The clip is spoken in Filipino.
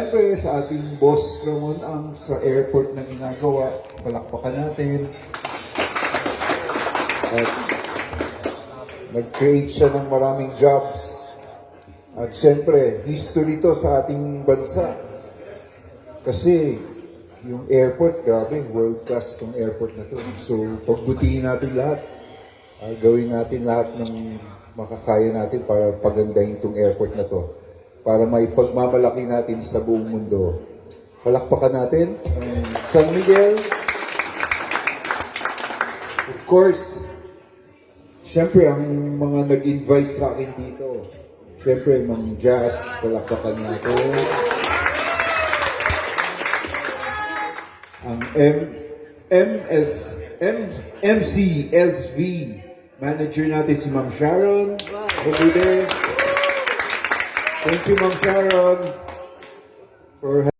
Siyempre sa ating boss Ramon ang sa airport na ginagawa, palakpakan natin. At nag-create siya ng maraming jobs. At siyempre, history to sa ating bansa. Kasi yung airport, grabe, world class tong airport na to. So, pagbutihin natin lahat. Ah, gawin natin lahat ng makakaya natin para pagandahin tong airport na to. Para may pagmamalaki natin sa buong mundo. Palakpakan natin ang San Miguel. Of course, Siyempre, ang mga nag-invite sa akin dito, siyempre, Ma'am Jazz, palakpakan natin. Ang M, MS, M, MCSV manager natin si Ma'am Sharon over there. Thank you, Ma'am Sharon, for